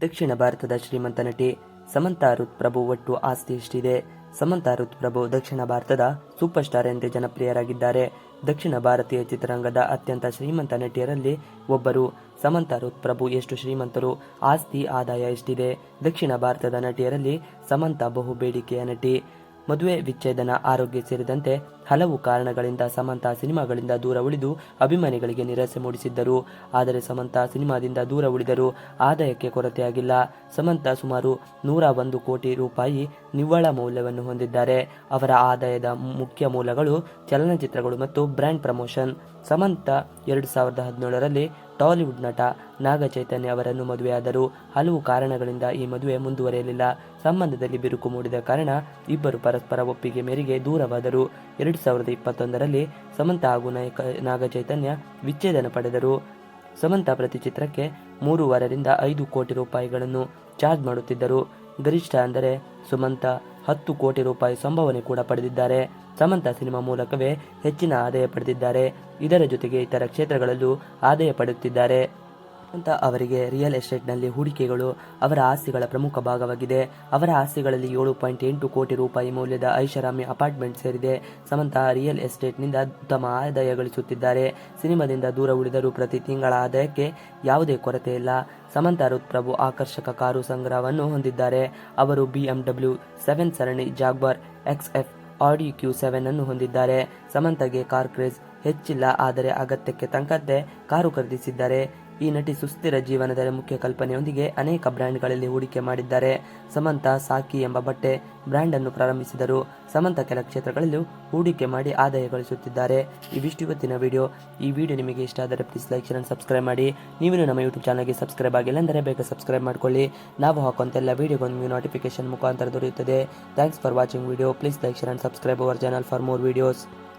ದಕ್ಷಿಣ ಭಾರತದ ಶ್ರೀಮಂತ ನಟಿ ಸಮಂತಾ ರುತ್ ಪ್ರಭು ಒಟ್ಟು ಆಸ್ತಿ ಎಷ್ಟಿದೆ? ಸಮಂತಾ ರುತ್ ಪ್ರಭು ದಕ್ಷಿಣ ಭಾರತದ ಸೂಪರ್ ಸ್ಟಾರ್ ಎಂದೇ ಜನಪ್ರಿಯರಾಗಿದ್ದಾರೆ. ದಕ್ಷಿಣ ಭಾರತೀಯ ಚಿತ್ರರಂಗದ ಅತ್ಯಂತ ಶ್ರೀಮಂತ ನಟಿಯರಲ್ಲಿ ಒಬ್ಬರು. ಸಮಂತಾ ರುತ್ ಪ್ರಭು ಎಷ್ಟು ಶ್ರೀಮಂತರು? ಆಸ್ತಿ ಆದಾಯ ಎಷ್ಟಿದೆ? ದಕ್ಷಿಣ ಭಾರತದ ನಟಿಯರಲ್ಲಿ ಸಮಂತಾ ಬಹು ಬೇಡಿಕೆಯ ನಟಿ. ಮದುವೆ ವಿಚ್ಛೇದನ, ಆರೋಗ್ಯ ಸೇರಿದಂತೆ ಹಲವು ಕಾರಣಗಳಿಂದ ಸಮಂತಾ ಸಿನಿಮಾಗಳಿಂದ ದೂರ ಉಳಿದು ಅಭಿಮಾನಿಗಳಿಗೆ ನಿರಾಸೆ ಮೂಡಿಸಿದ್ದರು. ಆದರೆ ಸಮಂತಾ ಸಿನಿಮಾದಿಂದ ದೂರ ಉಳಿದರು ಆದಾಯಕ್ಕೆ ಕೊರತೆಯಾಗಿಲ್ಲ. ಸಮಂತಾ ಸುಮಾರು ನೂರ ಒಂದು ಕೋಟಿ ರೂಪಾಯಿ ನಿವ್ವಳ ಮೌಲ್ಯವನ್ನು ಹೊಂದಿದ್ದಾರೆ. ಅವರ ಆದಾಯದ ಮುಖ್ಯ ಮೂಲಗಳು ಚಲನಚಿತ್ರಗಳು ಮತ್ತು ಬ್ರ್ಯಾಂಡ್ ಪ್ರಮೋಷನ್. ಸಮಂತಾ ಎರಡು ಸಾವಿರದ ಹದಿನೇಳರಲ್ಲಿ ಟಾಲಿವುಡ್ ನಟ ನಾಗ ಚೈತನ್ಯ ಅವರನ್ನು ಮದುವೆಯಾದರು ಹಲವು ಕಾರಣಗಳಿಂದ ಈ ಮದುವೆ ಮುಂದುವರೆಯಲಿಲ್ಲ. ಸಂಬಂಧದಲ್ಲಿ ಬಿರುಕು ಮೂಡಿದ ಕಾರಣ ಇಬ್ಬರು ಪರಸ್ಪರ ಒಪ್ಪಿಗೆ ಮೇರೆಗೆ ದೂರವಾದರು. ಎರಡು ಸಾವಿರದ ಇಪ್ಪತ್ತೊಂದರಲ್ಲಿ ಸಮಂತ ಹಾಗೂ ನಾಯಕ ನಾಗ ಚೈತನ್ಯ ವಿಚ್ಛೇದನ ಪಡೆದರು. ಸಮಂತ ಪ್ರತಿ ಚಿತ್ರಕ್ಕೆ ಮೂರುವರರಿಂದ ಐದು ಕೋಟಿ ರೂಪಾಯಿಗಳನ್ನು ಚಾರ್ಜ್ ಮಾಡುತ್ತಿದ್ದರು. ಗರಿಷ್ಠ ಅಂದರೆ ಸುಮಂತ ಹತ್ತು ಕೋಟಿ ರೂಪಾಯಿ ಸಂಭಾವನೆ ಕೂಡ ಪಡೆದಿದ್ದಾರೆ. ಸಮಂತ ಸಿನಿಮಾ ಮೂಲಕವೇ ಹೆಚ್ಚಿನ ಆದಾಯ ಪಡೆದಿದ್ದಾರೆ. ಇದರ ಜೊತೆಗೆ ಇತರ ಕ್ಷೇತ್ರಗಳಲ್ಲೂ ಆದಾಯ ಪಡೆಯುತ್ತಿದ್ದಾರೆ. ಅಂತ ಅವರಿಗೆ ರಿಯಲ್ ಎಸ್ಟೇಟ್ನಲ್ಲಿ ಹೂಡಿಕೆಗಳು ಅವರ ಆಸ್ತಿಗಳ ಪ್ರಮುಖ ಭಾಗವಾಗಿದೆ. ಅವರ ಆಸ್ತಿಗಳಲ್ಲಿ ಏಳು ಪಾಯಿಂಟ್ ಎಂಟು ಕೋಟಿ ರೂಪಾಯಿ ಮೌಲ್ಯದ ಐಷಾರಾಮಿ ಅಪಾರ್ಟ್ಮೆಂಟ್ ಸೇರಿದೆ. ಸಮಂತ ರಿಯಲ್ ಎಸ್ಟೇಟ್ನಿಂದ ಉತ್ತಮ ಆದಾಯ ಗಳಿಸುತ್ತಿದ್ದಾರೆ. ಸಿನಿಮಾದಿಂದ ದೂರ ಉಳಿದರೂ ಪ್ರತಿ ತಿಂಗಳ ಆದಾಯಕ್ಕೆ ಯಾವುದೇ ಕೊರತೆ ಇಲ್ಲ. ಸಮಂತ ರುತ್ ಪ್ರಭು ಆಕರ್ಷಕ ಕಾರು ಸಂಗ್ರಹವನ್ನು ಹೊಂದಿದ್ದಾರೆ. ಅವರು ಬಿಎಂಡಬ್ಲ್ಯೂ ಸೆವೆನ್ ಸರಣಿ Jaguar X F Audi Q seven ಅನ್ನು ಹೊಂದಿದ್ದಾರೆ. ಸಮಂತಗೆ ಕಾರ್ ಕ್ರೇಜ್ ಹೆಚ್ಚಿಲ್ಲ, ಆದರೆ ಅಗತ್ಯಕ್ಕೆ ತಕ್ಕಂತೆ ಕಾರು ಖರೀದಿಸಿದ್ದಾರೆ. ಈ ನಟಿ ಸುಸ್ಥಿರ ಜೀವನದ ಮುಖ್ಯ ಕಲ್ಪನೆಯೊಂದಿಗೆ ಅನೇಕ ಬ್ರ್ಯಾಂಡ್ಗಳಲ್ಲಿ ಹೂಡಿಕೆ ಮಾಡಿದ್ದಾರೆ. ಸಮಂತ, ಸಾಕಿ ಎಂಬ ಬಟ್ಟೆ ಬ್ರ್ಯಾಂಡ್ ಅನ್ನು ಪ್ರಾರಂಭಿಸಿದರು. ಸಮಂತ ಕೆಲ ಕ್ಷೇತ್ರಗಳಲ್ಲೂ ಹೂಡಿಕೆ ಮಾಡಿ ಆದಾಯ ಗಳಿಸುತ್ತಿದ್ದಾರೆ. ಇವಿಷ್ಟು ಇವತ್ತಿನ ವಿಡಿಯೋ. ಈ ವಿಡಿಯೋ ನಿಮಗೆ ಇಷ್ಟ ಆದರೆ ಪ್ಲೀಸ್ ಲೈಕ್ ಶೇರ್ ಸಬ್ಸ್ಕ್ರೈಬ್ ಮಾಡಿ. ನೀವೇನು ನಮ್ಮ ಯೂಟ್ಯೂಬ್ ಚಾನಲ್ಗೆ ಸಬ್ಸ್ಕ್ರೈಬ್ ಆಗಿಲ್ಲ ಅಂದರೆ ಬೇಗ ಸಬ್ಸ್ಕ್ರೈಬ್ ಮಾಡ್ಕೊಳ್ಳಿ. ನಾವು ಹಾಕುವಂತೆಲ್ಲ ವಿಡಿಯೋಗೊಂದು ನಿಮಗೆ ನೋಟಿಫಿಕೇಶನ್ ಮುಖಾಂತರ ದೊರೆಯುತ್ತದೆ. Thanks for watching video please like share subscribe our channel for more videos